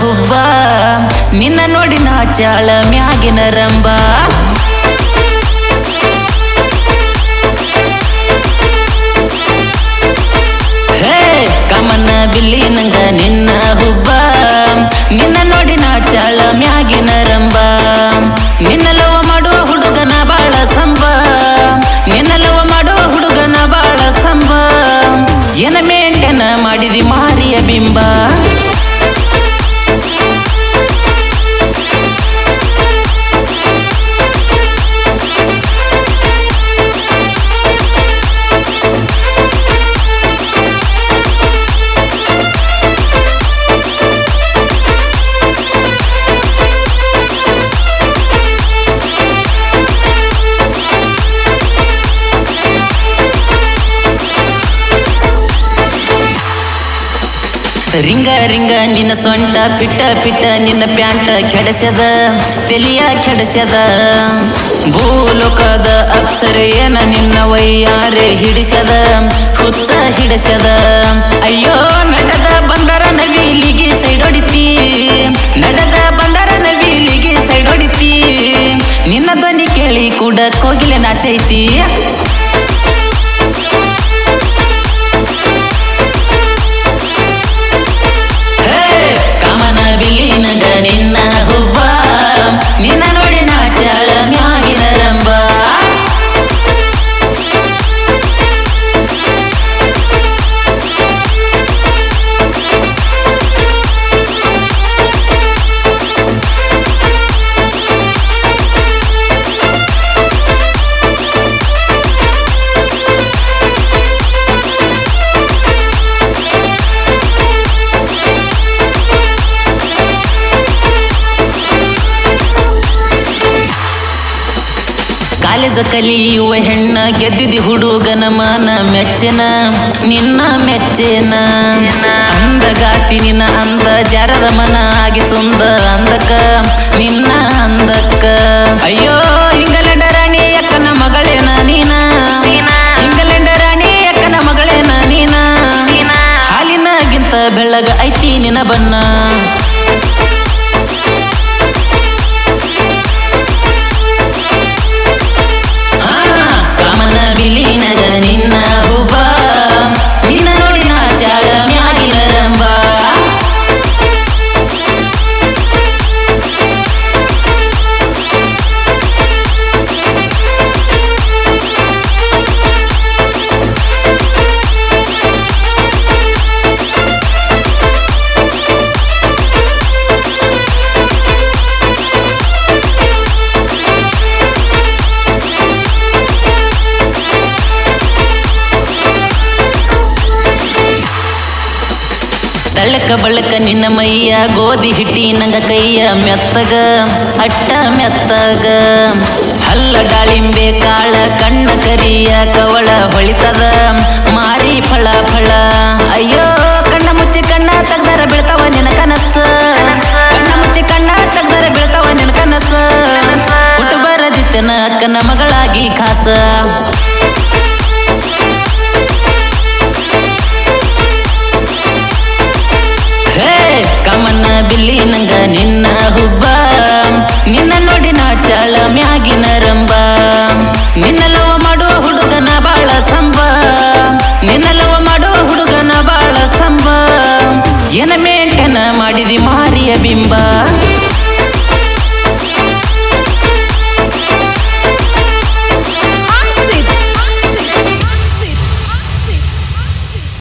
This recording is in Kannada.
ಹುಬ್ಬ. ನಿನ್ನ ನೋಡಿ ನಾಚಾಳ ಮ್ಯಾಗಿನ ರಂಬ ರಿಂಗ ರಿಂಗ, ನಿನ್ನ ಸೊಂಟ, ಪಿಟ್ಟ ಪಿಟ್ಟ, ನಿನ್ನ ಪ್ಯಾಂಟ ಕೆಡಸ್ಯದ, ತೆಲಿಯ ಕೆಡಸ್ಯದ. ಭೂಲೋಕದ ಅಪ್ಸರ ಏನ ನಿನ್ನ ವೈಯಾರೆ ಹಿಡಿಸದ ಹುಚ್ಚ ಹಿಡಿಸ್ಯದ. ಅಯ್ಯೋ, ನಡೆದ ಬಂದರ ನವಿಲಿಗೆ ಸೈಡೊಡಿತಿ. ನಡೆದ ಬಂದರ ನವಿಲಿಗೆ ಸೈಡೊಡಿತಿ. ನಿನ್ನ ಧ್ವನಿ ಕೇಳಿ ಕೂಡ ಕೋಗಿಲೆ ನಾಚೈತಿ ಕಾಲೇಜ ಕಲಿಯುವ ಹೆಣ್ಣ ಗೆದ್ದಿದಿ ಹುಡುಗನ ಮನ, ಮೆಚ್ಚೆನ, ನಿನ್ನ ಮೆಚ್ಚನ. ಅಂದಗಾತಿ ನಿನ್ನ ಅಂದ, ಜರದ ಮನ ಆಗಿ ಸುಂದ ಅಂದಕ. ತಳ್ಳಕ ಬಳಕ ನಿನ್ನ ಮೈಯ ಗೋಧಿ ಹಿಟ್ಟಿ ನಂಗ ಕೈಯ ಮೆತ್ತಗ, ಅಟ್ಟ ಮೆತ್ತಗ. ಹಲ್ಲ ದಾಳಿಂಬೆ ಕಾಳ ಕಣ್ಣ ಕರಿಯ ಕವಳ ಹೊಳಿತದ.